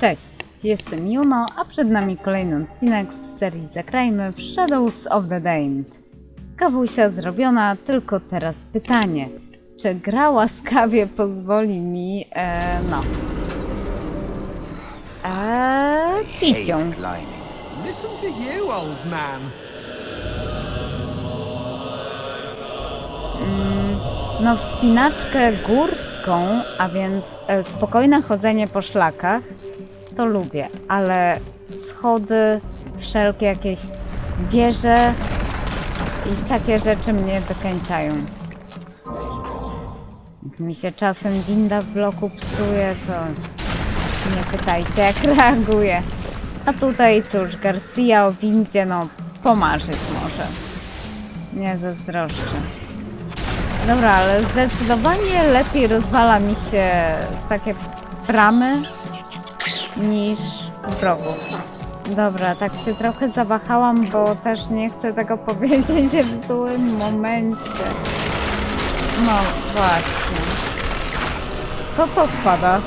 Cześć, jestem Juno, a przed nami kolejny odcinek z serii Zagrajmy w Shadows of the Damned. Kawusia zrobiona, tylko teraz pytanie. Czy gra łaskawie pozwoli mi, e, no... Eee, picią. Listen to you, old man. No wspinaczkę górską, a więc e, spokojne chodzenie po szlakach, to lubię, ale schody, wszelkie jakieś wieże i takie rzeczy mnie wykańczają. Jak mi się czasem winda w bloku psuje, to nie pytajcie jak reaguje. A tutaj cóż, Garcia o windzie, no pomarzyć może. Nie zazdroszczę. Dobra, ale zdecydowanie lepiej rozwala mi się takie bramy niż wrogów. Dobra, tak się trochę zawahałam, bo też nie chcę tego powiedzieć w złym momencie. No właśnie. Co to spada?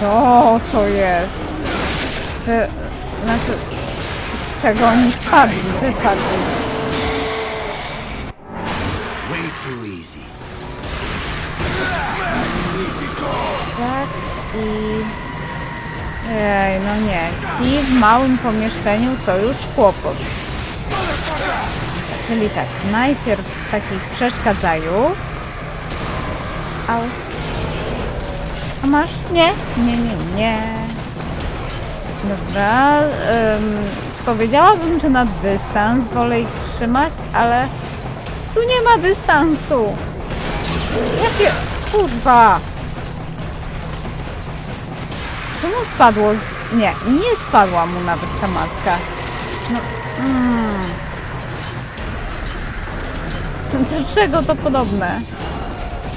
Co to jest? Czy, znaczy, z czego oni spadli? Wypadli. Way too easy. Tak i... Ej, no nie. Ci w małym pomieszczeniu to już kłopot. Czyli tak, najpierw takich przeszkadzajów. Au. A masz? Nie? Nie, nie, nie. Dobra. ym, powiedziałabym, że na dystans wolę ich trzymać, ale tu nie ma dystansu. Jakie... Kurwa! Czemu spadło? Nie, nie spadła mu nawet ta maska. No, mm. Do czego to podobne?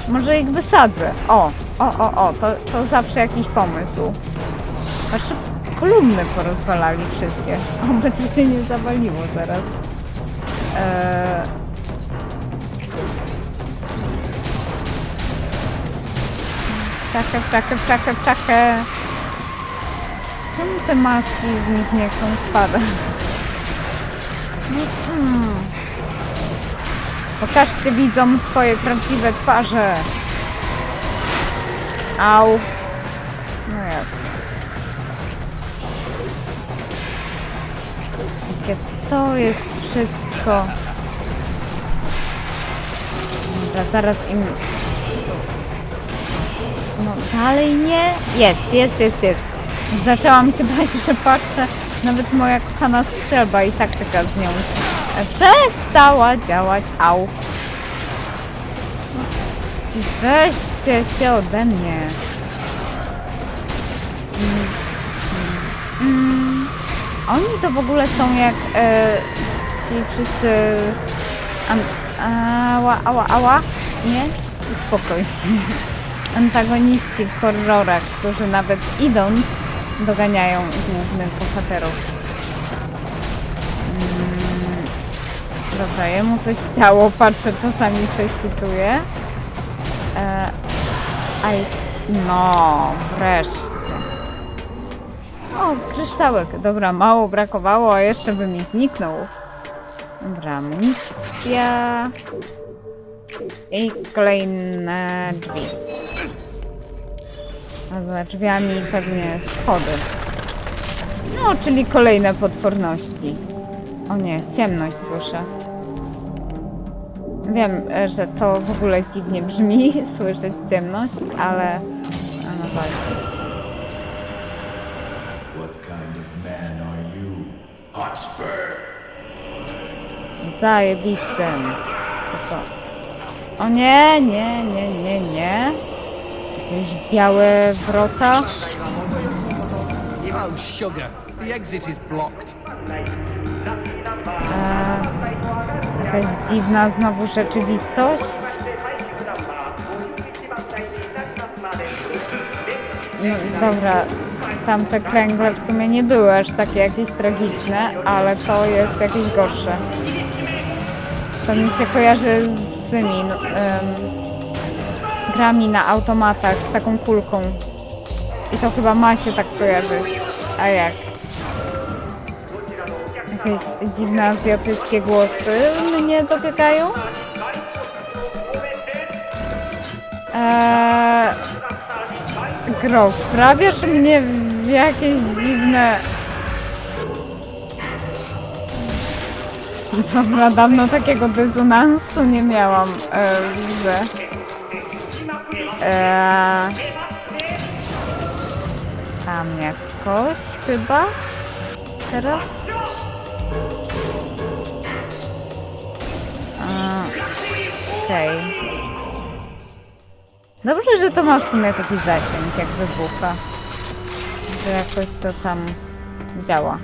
Może ich wysadzę. O, o, o, o, to, to zawsze jakiś pomysł. Patrzę, kolumny porozwalali wszystkie. Oby to się nie zawaliło zaraz. Eee... Czakę, czakę, czakę, czakę. Czemu te maski z nich nie chcą spadać? Mm. Pokażcie widzom swoje prawdziwe twarze. Au. No jasne. Jakie to jest wszystko. Dobra, zaraz im... No dalej nie? Jest, jest, jest, jest. Zaczęłam się bać, że patrzę, nawet moja kochana strzelba i taktyka z nią przestała działać. Au. Weźcie się ode mnie. Mm, mm. Oni to w ogóle są jak e, ci wszyscy... An, ała, ała, ała. Nie? Spokój. Antagoniści w horrorach, którzy nawet idąc doganiają głównych bohaterów. Mm, Dobra, jemu coś chciało, patrzę, czasami prześwituje. E, aj, no, wreszcie. O, kryształek. Dobra, mało brakowało, a jeszcze by mi zniknął. Dobra, amunicja. I kolejne drzwi. A za drzwiami pewnie schody. No, czyli kolejne potworności. O nie, ciemność słyszę. Wiem, że to w ogóle dziwnie brzmi, słyszeć ciemność, ale... A no właśnie. You? Hotspur! Zajebistym. To co? O nie, nie, nie, nie, nie. Jakieś białe wrota. Oh, sugar. The exit is blocked. E, jakaś dziwna znowu rzeczywistość. No, dobra, tamte kręgle w sumie nie były aż takie jakieś tragiczne, ale to jest jakieś gorsze. To mi się kojarzy z tymi no, grami na automatach z taką kulką. I to chyba ma się tak kojarzyć. A jak? Jakieś dziwne azjatyckie głosy mnie dopiegają? Eee, Gro, wprawiasz mnie w jakieś dziwne... Dobra, dawno takiego dysonansu nie miałam e, grze. Eee, tam jakoś chyba? Teraz? Okej. Dobrze, że to ma w sumie taki zasięg, jak wybucha. Że jakoś to tam działa.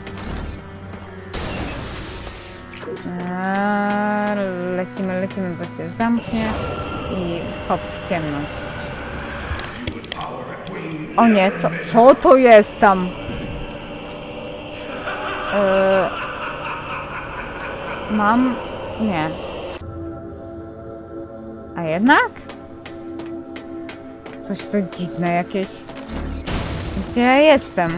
Lecimy, lecimy, bo się zamknie i hop w ciemność. O nie, co, co to jest tam? Eee, mam... nie. A jednak? Coś to dziwne jakieś. Gdzie ja jestem?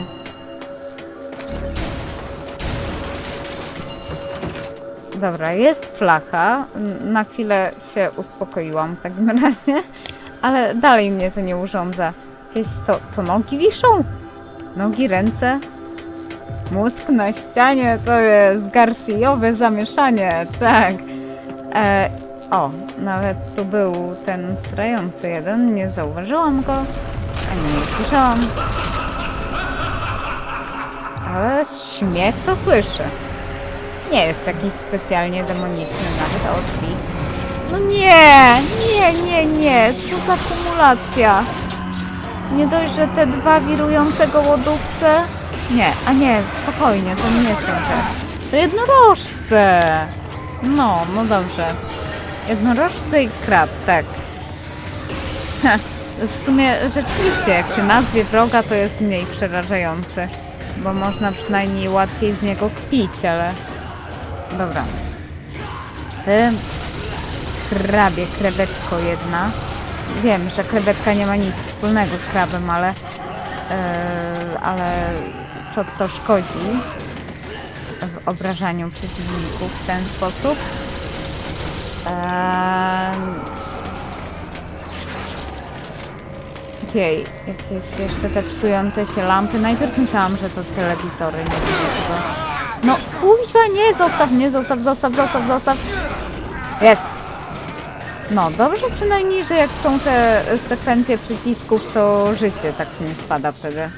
Dobra, jest flacha. Na chwilę się uspokoiłam w takim razie, ale dalej mnie to nie urządza. Jakieś to, to nogi wiszą? Nogi, ręce? Mózg na ścianie to jest garciowe zamieszanie, tak. E, o, nawet tu był ten srający jeden, nie zauważyłam go, ani nie słyszałam. Ale śmiech to słyszę. Nie jest jakiś specjalnie demoniczny nawet o drzwi. No nie, nie, nie, nie, co za kumulacja. Nie dość, że te dwa wirujące gołodupce. Nie, a nie, spokojnie, to nie są te. To jednorożce. No, no dobrze. Jednorożce i krab, tak. W sumie rzeczywiście, jak się nazwie wroga, to jest mniej przerażający. Bo można przynajmniej łatwiej z niego kpić, ale... Dobra. Ty... Krabie, krewetko jedna. Wiem, że krewetka nie ma nic wspólnego z krabem, ale... Yy, ale co to szkodzi w obrażaniu przeciwników w ten sposób? Eee... Jej, jakieś jeszcze te psujące się lampy. Najpierw myślałam, że to telewizory, nie wiem. No kuźwa, nie, zostaw mnie, zostaw, zostaw, zostaw, zostaw. Jest. No, dobrze przynajmniej, że jak są te sekwencje przycisków, to życie tak nie spada wtedy.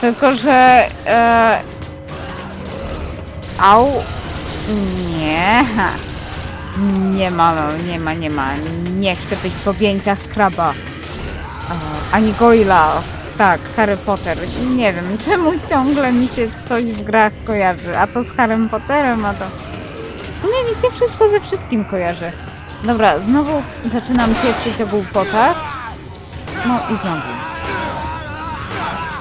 Tylko, że... E... Au. Nie. Nie ma, nie ma, nie ma. Nie chcę być w objęciach kraba. E, Ani Goila. Tak, Harry Potter. Nie wiem, czemu ciągle mi się coś w grach kojarzy. A to z Harrym Potterem, a to... W sumie mi się wszystko ze wszystkim kojarzy. Dobra, znowu zaczynam pieprzyć o głupotach. No i znowu.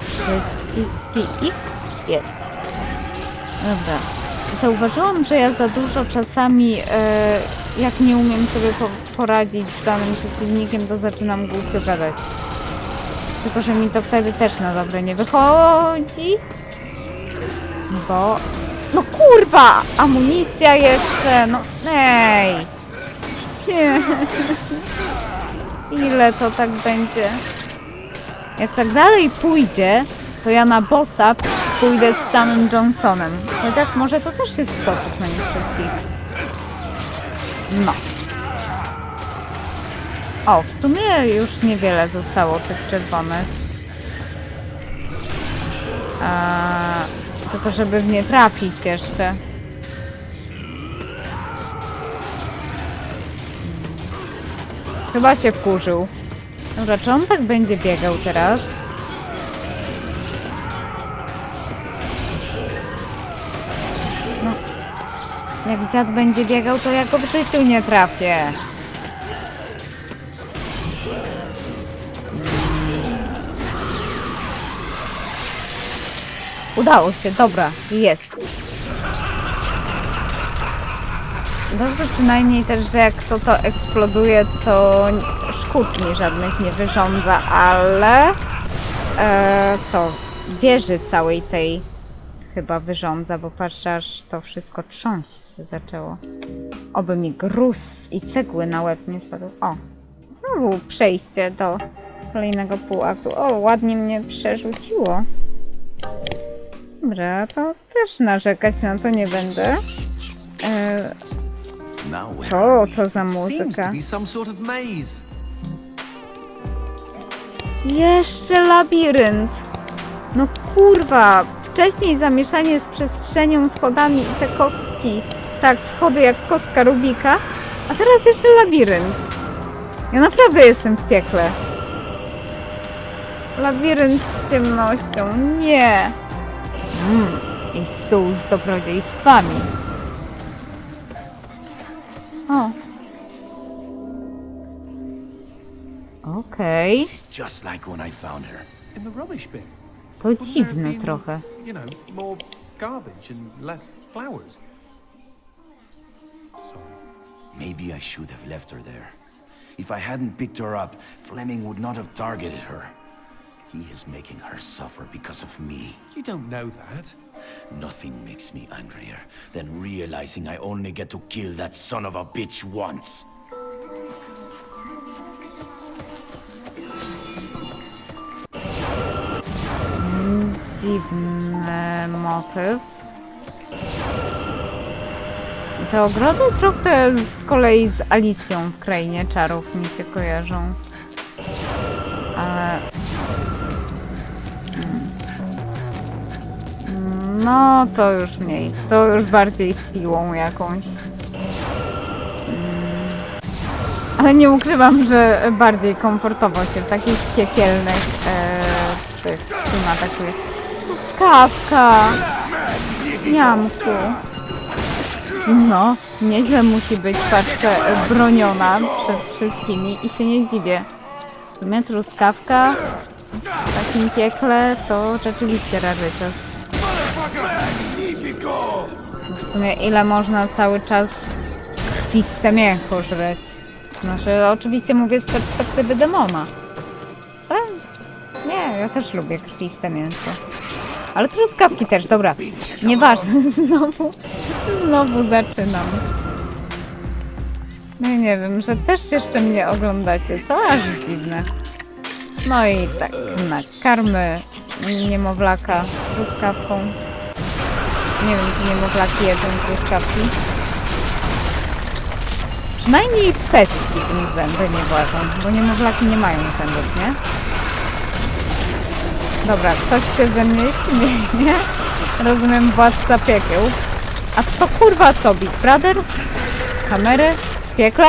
Przyciski X jest. Dobra. Zauważyłam, że ja za dużo czasami, e, jak nie umiem sobie po poradzić z danym przeciwnikiem, to zaczynam głupio gadać. Tylko, że mi to wtedy też na dobre nie wychodzi. Bo... No kurwa! Amunicja jeszcze! No ej! Nie. Ile to tak będzie? Jak tak dalej pójdzie, to ja na bossa pójdę z samym Johnsonem. Chociaż może to też jest sposób na nich wszystkich. No. O, w sumie już niewiele zostało tych czerwonych. A, tylko żeby w nie trafić jeszcze. Chyba się wkurzył. Dobra, czy on tak będzie biegał teraz? No, jak dziad będzie biegał, to ja go w życiu nie trafię. Udało się, dobra, jest. Dobrze przynajmniej też, że jak to to eksploduje, to szkód mi żadnych nie wyrządza, ale e, co, wieży całej tej chyba wyrządza, bo patrzę, aż to wszystko trząść się zaczęło. Oby mi gruz i cegły na łeb nie spadł. O, znowu przejście do kolejnego półaktu. O, ładnie mnie przerzuciło. Dobra, to też narzekać na to nie będę. E, co to za muzyka? Jeszcze labirynt. No kurwa, wcześniej zamieszanie z przestrzenią, schodami i te kostki. Tak, schody jak kostka Rubika. A teraz jeszcze labirynt. Ja naprawdę jestem w piekle. Labirynt z ciemnością. Nie. Mm, I stół z dobrodziejstwami. O. Okej. This is just like when I found her. In the rubbish bin. To Wouldn't there dziwne been, trochę. You know, more garbage and less flowers. Sorry. Maybe I should have left her there. If I hadn't picked her up, Fleming would not have targeted her. He is making her suffer because of me. You don't know that. Nothing makes me angrier than realizing I only get to kill that son of a bitch once. Dziwny motyw. Te ogrody trochę z kolei z Alicją w Krainie Czarów mi się kojarzą. Ale... No, to już mniej. To już bardziej z piłą jakąś. Mm. Ale nie ukrywam, że bardziej komfortowo się w takich piekielnych e, tych klimatach czuję. Truskawka! Jamku. No, nieźle musi być, patrzę, broniona przed wszystkimi i się nie dziwię. W sumie truskawka w takim piekle to rzeczywiście rarytas. W sumie ile można cały czas krwiste mięcho żreć? Znaczy, oczywiście mówię z perspektywy demona. Ale nie, ja też lubię krwiste mięso. Ale truskawki też, dobra. Nieważne, znowu, znowu zaczynam. No i nie wiem, że też jeszcze mnie oglądacie, to aż dziwne. No i tak, na karmy niemowlaka truskawką. Nie wiem, czy niemowlaki jedzą truskawki. Przynajmniej pestki im zęby nie włażą, bo niemowlaki nie mają zębów, nie? Dobra, ktoś się ze mnie śmieje. Rozumiem, władca piekieł. A to kurwa co, Big Brother? Kamery? Piekle?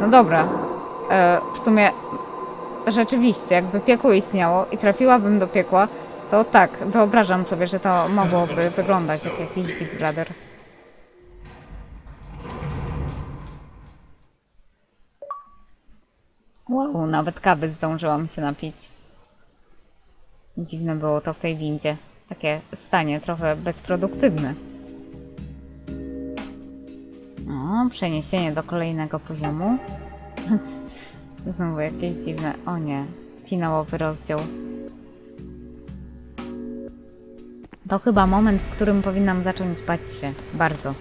No dobra. E, w sumie rzeczywiście, jakby piekło istniało i trafiłabym do piekła, to tak, wyobrażam sobie, że to mogłoby wyglądać jak jakiś Big Brother. Wow, nawet kawy zdążyłam się napić. Dziwne było to w tej windzie. Takie stanie trochę bezproduktywne. O, przeniesienie do kolejnego poziomu. Znowu jakieś dziwne. O nie, finałowy rozdział. To chyba moment, w którym powinnam zacząć bać się. Bardzo.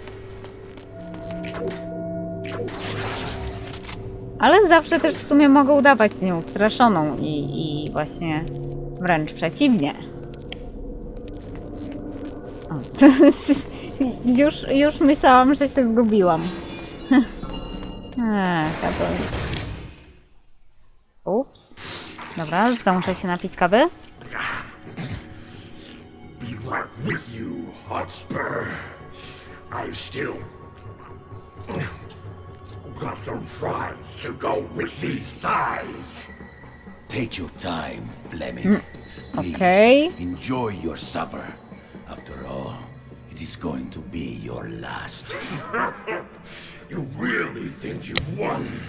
Ale zawsze też w sumie mogę udawać nieustraszoną i, i właśnie wręcz przeciwnie. O, już, już myślałam, że się zgubiłam. Ech, to... Ups. Dobra, zdążę się napić kawy. With you, Hotspur. I still got some fries to go with these thighs. Take your time, Fleming. Hmm. Please, okay. enjoy your supper. After all, it is going to be your last. You really think you've won?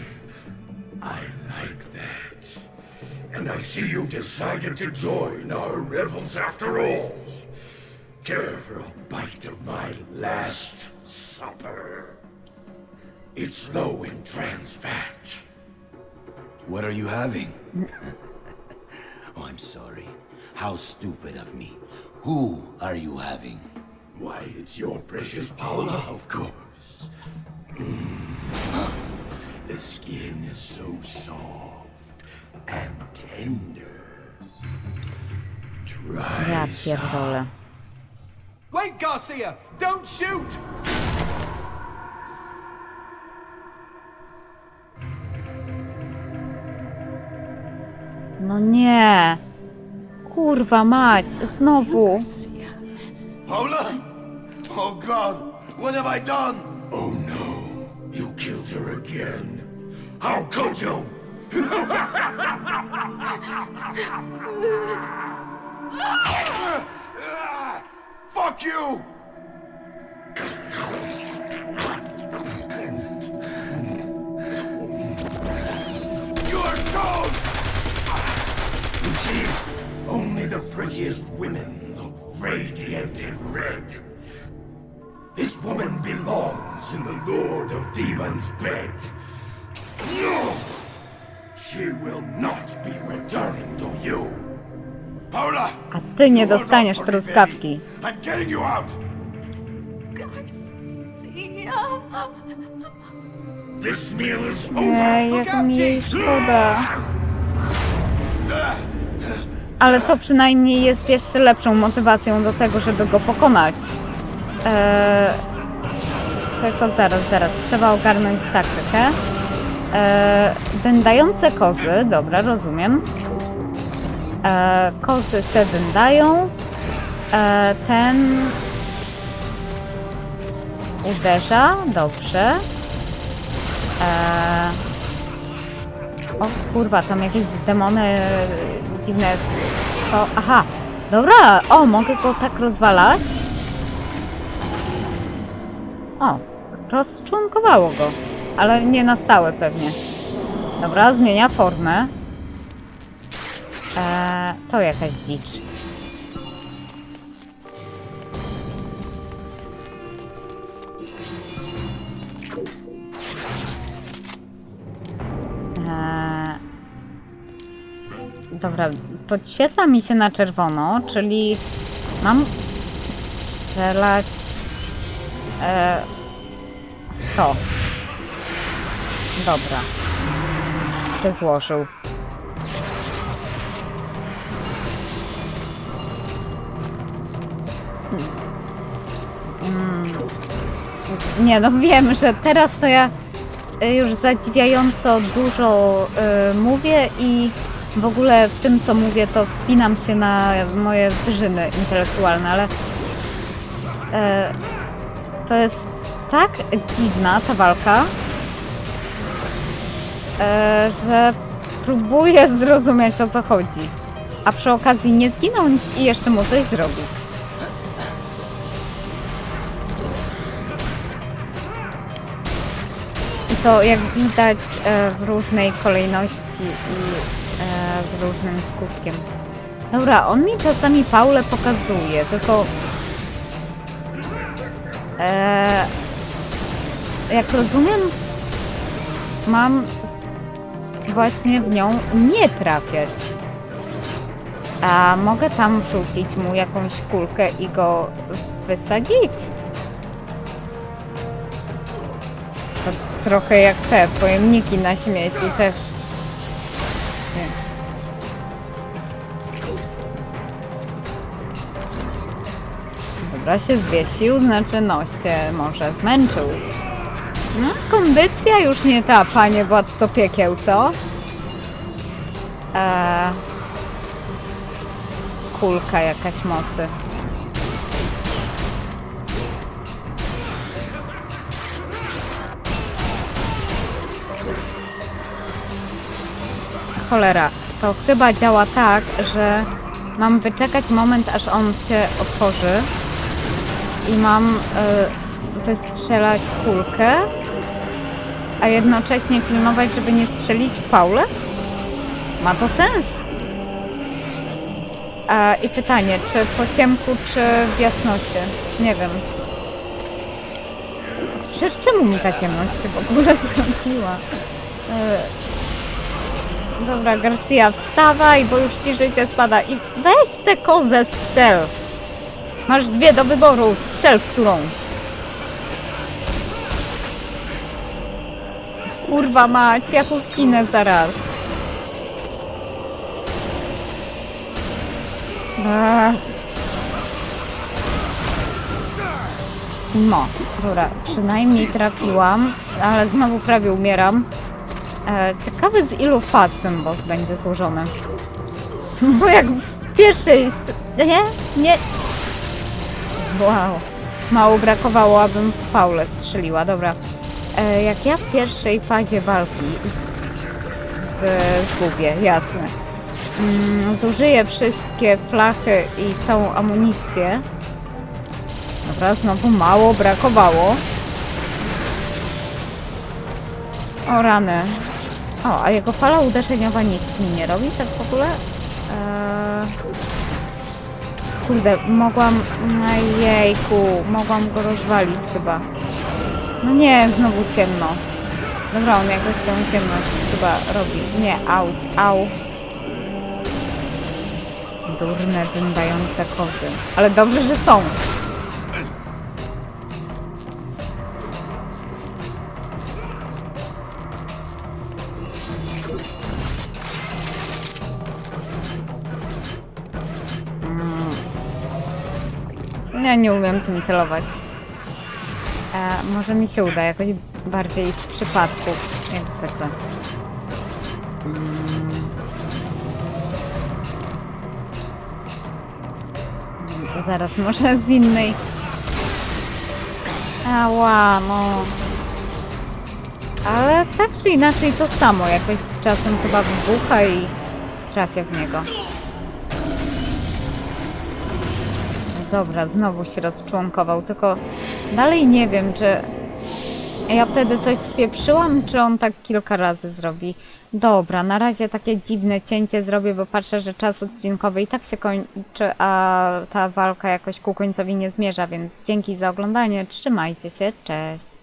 I like that. And I see you decided to join our revels after all. Care for a bite of my last supper. It's low in trans fat. What are you having? oh, I'm sorry. How stupid of me. Who are you having? Why, it's your precious Paula, of course. Mm. The skin is so soft and tender. Try Ja some. Pierdolę. Wait, Garcia! Don't shoot! No nie. Kurwa mać, znowu. Paula? Oh God, what have I done? Oh no, you killed her again. How could you? Fuck you! You're ghost! You see, only the prettiest women look radiant in red. This woman belongs in the Lord of Demons' bed. No! She will not be returning to you. Paula! A ty nie you dostaniesz truskawki. I'm getting you out! This meal is over. Ej, jak mi jej szkoda. Ale to przynajmniej jest jeszcze lepszą motywacją do tego, żeby go pokonać. Eee, tylko zaraz, zaraz. Trzeba ogarnąć taktykę. Eee, dędające kozy, dobra, rozumiem. Eee, kozy se dędają. Eee, ten uderza, dobrze. Eee, o kurwa, tam jakieś demony e, dziwne. O, aha, dobra, o, mogę go tak rozwalać. O, rozczłonkowało go, ale nie na stałe pewnie. Dobra, zmienia formę. Eee, to jakaś dzicz. Dobra, podświetla mi się na czerwono, czyli mam strzelać e, to. Dobra. Się złożył. Mm. Nie no, wiem, że teraz to ja y, już zadziwiająco dużo y, mówię i w ogóle w tym, co mówię, to wspinam się na moje wyżyny intelektualne, ale e, to jest tak dziwna ta walka, e, że próbuję zrozumieć o co chodzi, a przy okazji nie zginąć i jeszcze mu coś zrobić. To jak widać e, w różnej kolejności i z różnym skutkiem. Dobra, on mi czasami Paulę pokazuje, tylko e, jak rozumiem, mam właśnie w nią nie trafiać. A mogę tam wrzucić mu jakąś kulkę i go wysadzić? To trochę jak te pojemniki na śmieci też. Dobra, się zwiesił, znaczy no się może zmęczył. No, kondycja już nie ta, panie władco piekieł, co? Eee, kulka jakaś mocy. Cholera, to chyba działa tak, że mam wyczekać moment, aż on się otworzy i mam y, wystrzelać kulkę, a jednocześnie pilnować, żeby nie strzelić Paulę? Ma to sens? A, I pytanie, czy po ciemku, czy w jasnocie? Nie wiem. Czy, czemu mi ta ciemność się w ogóle zrobiła? E, Dobra, Garcia, wstawaj, bo już ci życie spada. I weź w tę kozę strzel. Masz dwie do wyboru, strzel w którąś. Kurwa mać, ja tu skinę zaraz. No, dobra, przynajmniej trafiłam, ale znowu prawie umieram. E, ciekawe z ilu faz ten boss będzie złożony. Bo jak w pierwszej... Nie? Nie... Wow. Mało brakowało, abym w Paulę strzeliła. Dobra. E, jak ja w pierwszej fazie walki z- zgubię, jasne. Mm, zużyję wszystkie flachy i całą amunicję. Dobra, znowu mało brakowało. O rany. O, a jego fala uderzeniowa nic mi nie robi tak w ogóle? Eee... Kurde, mogłam... Jejku, mogłam go rozwalić chyba. No nie, znowu ciemno. Dobra, on jakoś tę ciemność chyba robi. Nie, auć, au. Durne, dyndające kozy. Ale dobrze, że są. Nie umiem tym celować. E, może mi się uda jakoś bardziej z przypadku, jak zwykle. Mm. Zaraz może z innej. Ała, no. Ale tak czy inaczej to samo, jakoś z czasem chyba wybucha i trafia w niego. Dobra, znowu się rozczłonkował, tylko dalej nie wiem, czy ja wtedy coś spieprzyłam, czy on tak kilka razy zrobi. Dobra, na razie takie dziwne cięcie zrobię, bo patrzę, że czas odcinkowy i tak się kończy, a ta walka jakoś ku końcowi nie zmierza, więc dzięki za oglądanie, trzymajcie się, cześć.